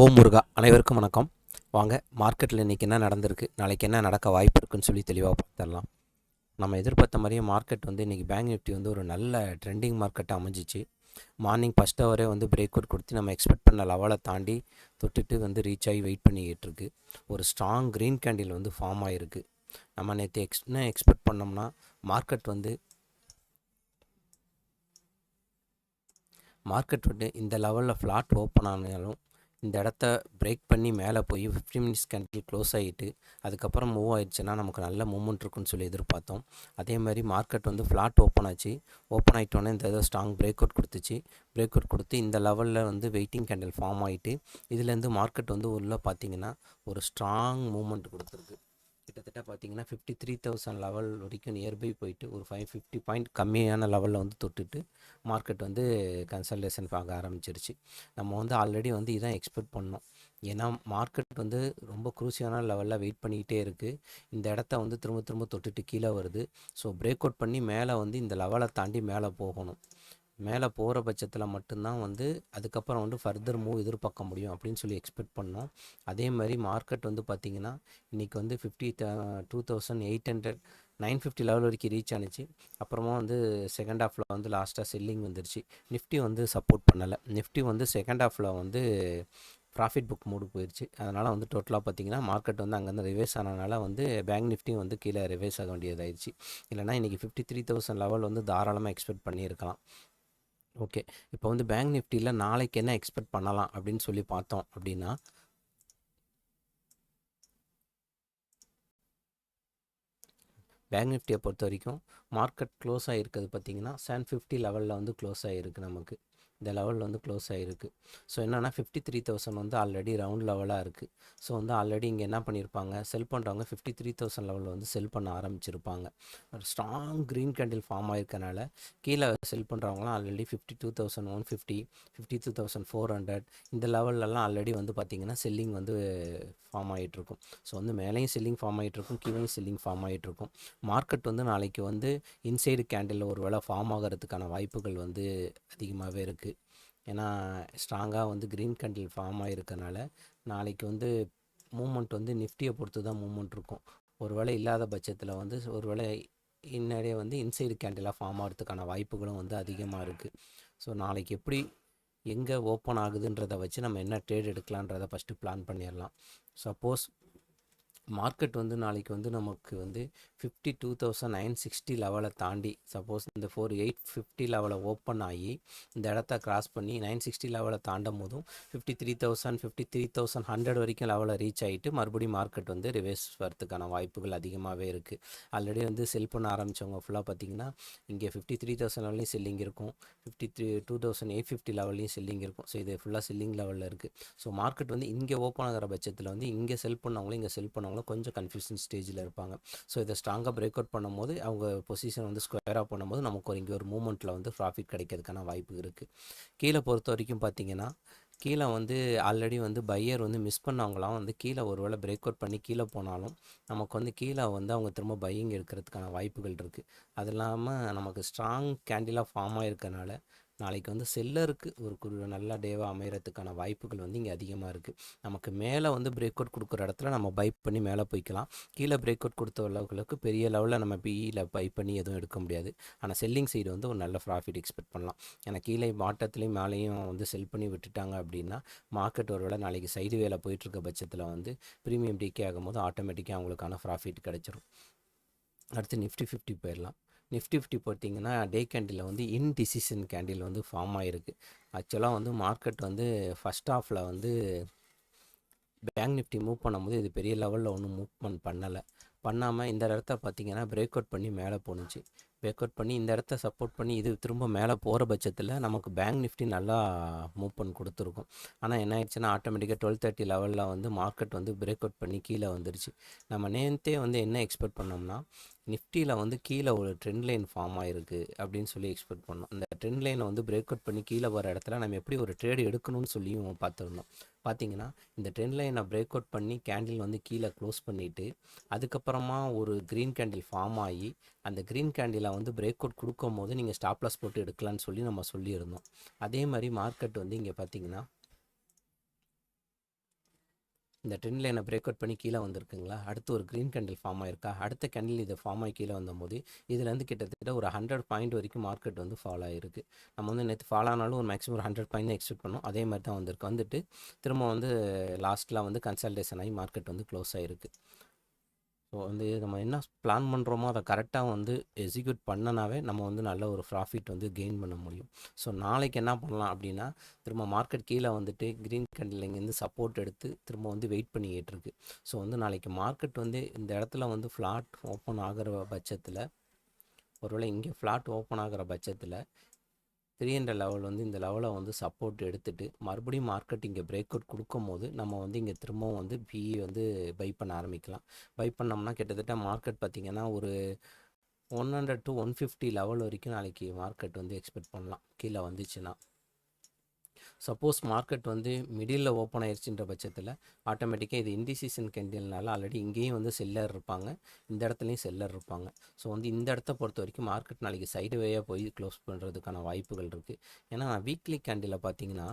ஓம் முருகா அனைவருக்கும் வணக்கம். வாங்க மார்க்கெட்டில் இன்றைக்கி என்ன நடந்திருக்கு நாளைக்கு என்ன நடக்க வாய்ப்பு இருக்குன்னு சொல்லி தெளிவாக பார்த்துடலாம். நம்ம எதிர்பார்த்த மாதிரியே மார்க்கெட் வந்து இன்றைக்கி பேங்க் நிஃப்டி வந்து ஒரு நல்ல ட்ரெண்டிங் மார்க்கெட்டாக அமைஞ்சிச்சு. மார்னிங் ஃபஸ்ட் ஹவரே வந்து பிரேக் அவுட் கொடுத்து நம்ம எக்ஸ்பெக்ட் பண்ண லெவலை தாண்டி தொட்டுட்டு வந்து ரீச் ஆகி வெயிட் பண்ணிக்கிட்டு இருக்கு. ஒரு ஸ்ட்ராங் க்ரீன் கேண்டில் வந்து ஃபார்ம் ஆகிருக்கு நம்ம நேற்று எக்ஸ் என்ன எக்ஸ்பெக்ட் பண்ணோம்னா மார்க்கெட் வந்து மார்க்கெட் வந்து இந்த லெவலில் ஃப்ளாட் ஓப்பன் ஆனாலும் இந்த இடத்த பிரேக் பண்ணி மேலே போய் ஃபிஃப்டி மினிட்ஸ் கேண்டில் க்ளோஸ் ஆகிட்டு அதுக்கப்புறம் மூவ் ஆயிடுச்சுன்னா நமக்கு நல்ல மூமெண்ட் இருக்குன்னு சொல்லி எதிர்பார்த்தோம் அதே மாதிரி மார்க்கெட் வந்து ஃப்ளாட் ஓப்பன் ஆச்சு. ஓப்பன் ஆகிட்டோன்னே இந்த ஏதோ ஸ்ட்ராங் பிரேக் அவுட் கொடுத்துச்சு. பிரேக் அவுட் கொடுத்து இந்த லெவலில் வந்து வெயிட்டிங் கேண்டில் ஃபார்ம் ஆகிட்டு இதுலேருந்து மார்க்கெட் வந்து உள்ளே பார்த்தீங்கன்னா ஒரு ஸ்ட்ராங் மூமெண்ட் கொடுத்துருக்கு. கிட்டத்தட்ட பார்த்தீங்கன்னா ஃபிஃப்டி த்ரீ தௌசண்ட் லெவல் வரைக்கும் நியர்பை போயிட்டு ஒரு ஃபைவ் ஃபிஃப்டி பாயிண்ட் கம்மியான லெவலில் வந்து தொட்டுட்டு மார்க்கெட் வந்து கன்சல்டேஷன் பார்க்க ஆரம்பிச்சிருச்சு. நம்ம வந்து ஆல்ரெடி வந்து இதான் எக்ஸ்பெக்ட் பண்ணோம். ஏன்னா மார்க்கெட் வந்து ரொம்ப குரூசியான லெவலில் வெயிட் பண்ணிக்கிட்டே இருக்குது இந்த இடத்த வந்து திரும்ப திரும்ப தொட்டுட்டு கீழே வருது. ஸோ பிரேக் அவுட் பண்ணி மேலே வந்து இந்த லெவலை தாண்டி மேலே போகணும். மேலே போகிற பட்சத்தில் மட்டும்தான் வந்து அதுக்கப்புறம் வந்து ஃபர்தர் மூவ் எதிர்பார்க்க முடியும் அப்படின்னு சொல்லி எக்ஸ்பெக்ட் பண்ணோம். அதே மாதிரி மார்க்கெட் வந்து பார்த்திங்கன்னா இன்றைக்கி வந்து fifty two thousand eight hundred nine fifty level வரைக்கும் ரீச் ஆனிச்சு. அப்புறமா வந்து செகண்ட் ஹாஃபில் வந்து லாஸ்ட்டாக செல்லிங் வந்துருச்சு. நிஃப்டி வந்து சப்போர்ட் பண்ணலை. நிஃப்டி வந்து செகண்ட் ஹாஃபில் வந்து ப்ராஃபிட் புக் மூடு போயிடுச்சு அதனால் வந்து டோட்டலாக பார்த்தீங்கன்னா மார்க்கெட் வந்து அங்கேருந்து ரிவைஸ் ஆனதுனால வந்து பேங்க் நிஃப்டியும் வந்து கீழே ரிவைஸ் ஆக வேண்டியதாயிடுச்சு இல்லைனா இன்றைக்கி ஃபிஃப்டி த்ரீ தௌசண்ட் லெவல் வந்து தாராளமாக எக்ஸ்பெக்ட் பண்ணியிருக்கலாம். ஓகே. இப்போ வந்து பேங்க் நிஃப்டியில் நாளைக்கு என்ன எக்ஸ்பெக்ட் பண்ணலாம் அப்படின்னு சொல்லி பார்த்தோம் அப்படின்னா பேங்க் நிஃப்டியை பொறுத்த வரைக்கும் மார்க்கெட் க்ளோஸ் ஆகிருக்கிறது பார்த்தீங்கன்னா செவன் ஃபிஃப்டி லெவலில் வந்து க்ளோஸ் ஆகிருக்கு நமக்கு. இந்த லெவலில் வந்து க்ளோஸ் ஆகிருக்கு ஸோ என்னென்னா ஃபிஃப்டி த்ரீ தௌசண்ட் வந்து ஆல்ரெடி ரவுண்ட் லெவலாக இருக்குது ஸோ வந்து ஆல்ரெடி இங்கே என்ன பண்ணியிருப்பாங்க செல் பண்ணுறவங்க ஃபிஃப்டி த்ரீ தௌசண்ட் லெவலில் வந்து செல் பண்ண ஆரம்பிச்சிருப்பாங்க. ஒரு ஸ்ட்ராங் க்ரீன் கேண்டில் ஃபார்ம் ஆயிருக்கனால கீழே sell பண்ணுறவங்களாம் already fifty two thousand one fifty fifty two thousand four hundred இந்த லெவல்லலாம் ஆல்ரெடி வந்து பார்த்திங்கன்னா செல்லிங் வந்து ஃபார்ம் ஆகிட்டுருக்கும் ஸோ வந்து மேலேயும் செல்லிங் ஃபார்ம் ஆகிட்டுருக்கும் கீழேயும் செல்லிங் ஃபார்ம் ஆகிட்டுருக்கும் மார்க்கெட் வந்து நாளைக்கு வந்து இன்சைடு கேண்டில் ஒரு வேளை ஃபார்ம் ஆகிறதுக்கான வாய்ப்புகள் வந்து அதிகமாகவே இருக்குது ஏன்னா ஸ்ட்ராங்காக வந்து க்ரீன் கேண்டில் ஃபார்ம் ஆகிருக்கனால நாளைக்கு வந்து மூமெண்ட் வந்து நிஃப்டியை பொறுத்து தான் மூமெண்ட் இருக்கும். ஒருவேளை இல்லாத பட்சத்தில் வந்து ஒருவேளை இன்னடைய வந்து இன்சைடு கேண்டிலாக ஃபார்ம் ஆகிறதுக்கான வாய்ப்புகளும் வந்து அதிகமாக இருக்குது ஸோ நாளைக்கு எப்படி எங்கே ஓப்பன் ஆகுதுன்றதை வச்சு நம்ம என்ன ட்ரேட் எடுக்கலான்றதை ஃபஸ்ட்டு பிளான் பண்ணிடலாம். சப்போஸ் மார்க்கெட் வந்து நாளைக்கு வந்து நமக்கு வந்து fifty two thousand nine sixty லெவலை தாண்டி சப்போஸ் இந்த ஃபோர் எயிட் ஃபிஃப்டி லெவலை ஓப்பன் ஆகி இந்த இடத்த கிராஸ் பண்ணி நைன் சிக்ஸ்டி லெவலை தாண்டும் போதும் fifty three thousand fifty three thousand hundred வரைக்கும் லெவலில் ரீச் ஆகிட்டு மறுபடியும் மார்க்கெட் வந்து ரிவர்ஸ் வரதுக்கான வாய்ப்புகள் அதிகமாகவே இருக்குது ஆல்ரெடி வந்து செல் பண்ண ஆரம்பித்தவங்க ஃபுல்லாக பார்த்தீங்கன்னா இங்கே ஃபிஃப்டி த்ரீ தௌசண்ட் லெவலையும் செல்லிங் இருக்கும் fifty three two thousand eight fifty லெவல்லையும் செல்லிங் இருக்கும். ஸோ இது ஃபுல்லாக செல்லிங் லெவலில் இருக்குது ஸோ மார்க்கெட் வந்து இங்கே ஓப்பன் ஆகிற பட்சத்தில் வந்து இங்கே செல் பண்ணவங்களும் இங்கே செல் பண்ணவங்களும் கொஞ்சம் கன்ஃபியூஷன் ஸ்டேஜில் இருப்பாங்க. ஸோ இதை ஸ்ட்ராங்காக பிரேக் அவுட் பண்ணும்போது அவங்க பொசிஷன் வந்து ஸ்கொயராக பண்ணும்போது நமக்கு ஒரு இங்கே ஒரு மூமெண்ட்டில் வந்து ப்ராஃபிட் கிடைக்கிறதுக்கான வாய்ப்பு இருக்குது கீழே பொறுத்த வரைக்கும் பார்த்தீங்கன்னா கீழே வந்து ஆல்ரெடி வந்து பையர் வந்து மிஸ் பண்ணவங்களாம் வந்து கீழே ஒரு வேளை பிரேக் அவுட் பண்ணி கீழே போனாலும் நமக்கு வந்து கீழே வந்து அவங்க திரும்ப பையிங் எடுக்கிறதுக்கான வாய்ப்புகள் இருக்குது அது இல்லாமல் நமக்கு ஸ்ட்ராங் கேண்டிலாக ஃபார்ம் ஆகிருக்கனால நாளைக்கு வந்து செல்லருக்கு ஒரு குரு நல்ல டேவாக அமைகிறதுக்கான வாய்ப்புகள் வந்து இங்கே அதிகமாக இருக்குது நமக்கு மேலே வந்து பிரேக் அவுட் கொடுக்குற இடத்துல நம்ம பை பண்ணி மேலே போய்க்கலாம். கீழே பிரேக் அவுட் கொடுத்த அளவுகளுக்கு பெரிய லெவலில் நம்ம பிஇயில் பை பண்ணி எதுவும் எடுக்க முடியாது. ஆனால் செல்லிங் சைடு வந்து ஒரு நல்ல ப்ராஃபிட் எக்ஸ்பெக்ட் பண்ணலாம். ஏன்னா கீழே மாட்டத்துலேயும் மேலேயும் வந்து செல் பண்ணி விட்டுட்டாங்க அப்படின்னா மார்க்கெட் ஒரு வேளை நாளைக்கு சைடு வேலை போயிட்டுருக்க பட்சத்தில் வந்து ப்ரீமியம் டிகே ஆகும்போது ஆட்டோமேட்டிக்காக அவங்களுக்கான ப்ராஃபிட் கிடச்சிரும். அடுத்து நிஃப்டி ஃபிஃப்டி போயிடலாம். நிஃப்டி ஃபிஃப்டி பார்த்தீங்கன்னா டே கேண்டில் வந்து இன்டிசிஷன் கேண்டில் வந்து ஃபார்ம் ஆகிருக்கு ஆக்சுவலாக வந்து மார்க்கெட் வந்து ஃபஸ்ட் ஹாஃபில் வந்து பேங்க் நிஃப்டி மூவ் பண்ணும்போது இது பெரிய லெவலில் ஒன்றும் மூவ்மெண்ட் பண்ணலை. பண்ணாமல் இந்த இடத்த பார்த்தீங்கன்னா பிரேக் அவுட் பண்ணி மேலே போணுச்சு. பிரேக் அவுட் பண்ணி இந்த இடத்த சப்போர்ட் பண்ணி இது திரும்ப மேலே போகிற பட்சத்தில் நமக்கு பேங்க் நிஃப்டி நல்லா மூவ் பண்ணி கொடுத்துருக்கும். ஆனால் என்ன ஆயிடுச்சுன்னா ஆட்டோமேட்டிக்காக டுவெல் தேர்ட்டி லெவலில் வந்து மார்க்கெட் வந்து பிரேக் அவுட் பண்ணி கீழே வந்துருச்சு. நம்ம நேர்த்தே வந்து என்ன எக்ஸ்பெக்ட் பண்ணோம்னா நிஃப்டியில் வந்து கீழே ஒரு ட்ரெண்ட் லைன் ஃபார்ம் ஆகிருக்கு அப்படின்னு சொல்லி எக்ஸ்பெக்ட் பண்ணோம். அந்த ட்ரெண்ட் லைனை வந்து பிரேக் அவுட் பண்ணி கீழே வர இடத்துல நம்ம எப்படி ஒரு ட்ரேடு எடுக்கணும்னு சொல்லியும் பார்த்துருந்தோம். பார்த்தீங்கன்னா இந்த ட்ரெண்ட் லைனை பிரேக் அவுட் பண்ணி கேண்டில் வந்து கீழே க்ளோஸ் பண்ணிவிட்டு அதுக்கப்புறமா ஒரு க்ரீன் கேண்டில் ஃபார்ம் ஆகி அந்த க்ரீன் கேண்டிலை வந்து பிரேக் அவுட் கொடுக்கும் போது நீங்கள் ஸ்டாப்லாஸ் போட்டு எடுக்கலான்னு சொல்லி நம்ம சொல்லியிருந்தோம். அதே மாதிரி மார்க்கெட் வந்து இங்கே பார்த்தீங்கன்னா இந்த ட்ரெண்ட் லைனை பிரேக் அவுட் பண்ணி கீழே வந்திருக்குங்களா? அடுத்து ஒரு க்ரீன் கேண்டில் ஃபார்ம் ஆயிருக்கா? அடுத்த கேண்டில் இது ஃபார்ம் ஆகி கீழே வந்தபோது இதுலேருந்து கிட்டத்தட்ட ஒரு ஹண்ட்ரட் பாயிண்ட் வரைக்கும் மார்க்கெட் வந்து ஃபாலோ ஆயிருக்கு. நம்ம வந்து நேற்று ஃபாலோ ஆனாலும் ஒரு மேக்ஸிமம் ஒரு ஹண்ட்ரட் பாயிண்ட் தான் எக்ஸ்பெக்ட் பண்ணோம். அதே மாதிரி தான் வந்திருக்கு. வந்துட்டு திரும்ப வந்து லாஸ்ட்டில் வந்து கன்சல்டேஷன் ஆகி மார்க்கெட் வந்து க்ளோஸ் ஆகிருக்கு ஸோ வந்து நம்ம என்ன பிளான் பண்ணுறோமோ அதை கரெக்டாக வந்து எக்ஸிக்யூட் பண்ணனாவே நம்ம வந்து நல்ல ஒரு ப்ராஃபிட் வந்து கெயின் பண்ண முடியும். ஸோ நாளைக்கு என்ன பண்ணலாம் அப்படின்னா திரும்ப மார்க்கெட் கீழே வந்துட்டு க்ரீன் கேண்டில் இங்கேருந்து சப்போர்ட் எடுத்து திரும்ப வந்து வெயிட் பண்ணிக்கிட்டு இருக்கு ஸோ வந்து நாளைக்கு மார்க்கெட் வந்து இந்த இடத்துல வந்து ஃப்ளாட் ஓப்பன் ஆகிற பட்சத்தில் ஒருவேளை இங்கே ஃப்ளாட் ஓப்பன் ஆகிற பட்சத்தில் த்ரீ ஹண்ட்ரட் லெவல் வந்து இந்த லெவலை வந்து சப்போர்ட் எடுத்துட்டு மறுபடியும் மார்க்கெட் இங்கே பிரேக் அவுட் கொடுக்கும் போது நம்ம வந்து இங்கே திரும்பவும் வந்து பிஇ வந்து பை பண்ண ஆரம்பிக்கலாம். பை பண்ணோம்னா கிட்டத்தட்ட மார்க்கெட் பார்த்திங்கன்னா ஒரு one hundred to one fifty level வரைக்கும் நாளைக்கு மார்க்கெட் வந்து எக்ஸ்பெக்ட் பண்ணலாம். கீழே வந்துச்சுன்னா. சப்போஸ் மார்க்கெட் வந்து மிடில் ஓப்பன் ஆயிடுச்சுன்ற பட்சத்தில் ஆட்டோமேட்டிக்காக இது இண்டிசிஷன் கேண்டில்னால ஆல்ரெடி இங்கேயும் வந்து செல்லர் இருப்பாங்க. இந்த இடத்துலையும் செல்லர் இருப்பாங்க. ஸோ வந்து இந்த இடத்த பொறுத்த வரைக்கும் மார்க்கெட் நாளைக்கு சைடு வேயாக போய் க்ளோஸ் பண்ணுறதுக்கான வாய்ப்புகள் இருக்குது ஏன்னா வீக்லி கேண்டில் பார்த்தீங்கன்னா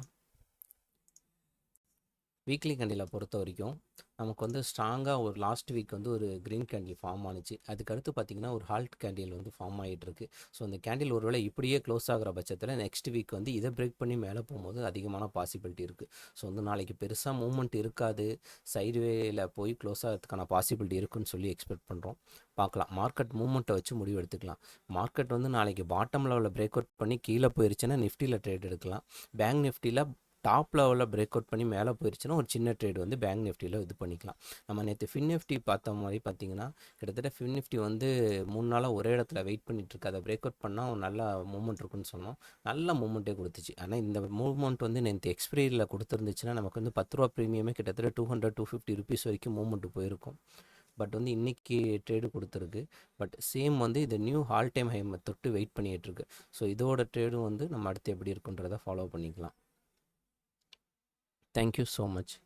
வீக்லி கண்டியில் பொறுத்த வரைக்கும் நமக்கு வந்து ஸ்ட்ராங்காக ஒரு லாஸ்ட் வீக் வந்து ஒரு க்ரீன் கேண்டில் ஃபார்ம் ஆனிச்சு. அதுக்கடுத்து பார்த்திங்கன்னா ஒரு ஹால்ட் கேண்டில் வந்து ஃபார்ம் ஆகிட்டு இருக்கு ஸோ அந்த கேண்டில் ஒருவேளை இப்படியே க்ளோஸ் ஆகிற பட்சத்தில் நெக்ஸ்ட் வீக் வந்து இதை பிரேக் பண்ணி மேலே போகும்போது அதிகமான பாசிபிலிட்டி இருக்குது ஸோ வந்து நாளைக்கு பெருசாக மூவ்மெண்ட் இருக்காது. சைடுவேயில் போய் க்ளோஸ் ஆகிறதுக்கான பாசிபிலிட்டி இருக்குன்னு சொல்லி எக்ஸ்பெக்ட் பண்ணுறோம் பார்க்கலாம் மார்க்கெட் மூவ்மெண்ட்டை வச்சு முடிவு எடுத்துக்கலாம். மார்க்கெட் வந்து நாளைக்கு பாட்டம் லெவலில் பிரேக் அவுட் பண்ணி கீழே போயிருச்சுன்னா நிஃப்டியில் ட்ரேட் எடுக்கலாம். பேங்க் நிஃப்டியில் டாப் லெவலில் பிரேக் அவுட் பண்ணி மேலே போயிருச்சுன்னா ஒரு சின்ன ட்ரேட் வந்து பேங்க் நிஃப்டியில் இது பண்ணிக்கலாம். நம்ம நேற்று ஃபின் நிஃப்டி பார்த்த மாதிரி பார்த்தீங்கன்னா கிட்டத்தட்ட ஃபின் நிஃப்டி வந்து மூணு நாளாக ஒரே இடத்துல வெயிட் பண்ணிட்டு இருக்கு. அதை பிரேக் அவுட் பண்ணால் ஒரு நல்ல மூமெண்ட் இருக்குன்னு சொன்னோம். நல்ல மூமெண்ட்டே கொடுத்துச்சு. ஆனால் இந்த மூவ்மெண்ட் வந்து நேற்று எக்ஸ்பிரியில் கொடுத்துருந்துச்சுன்னா நமக்கு வந்து பத்து ரூபா ப்ரீமியமே கிட்டத்தட்ட two hundred two fifty rupees வரைக்கும் மூவ்மெண்ட் போயிருக்கும். பட் வந்து இன்றைக்கி ட்ரேடு கொடுத்துருக்கு. பட் சேம் வந்து இது நியூ ஹால் டைம் ஹை தொட்டு வெயிட் பண்ணிகிட்டு இருக்கு. ஸோ இதோட ட்ரேடும் வந்து நம்ம அடுத்து எப்படி இருக்குன்றதை ஃபாலோ பண்ணிக்கலாம். Thank you so much.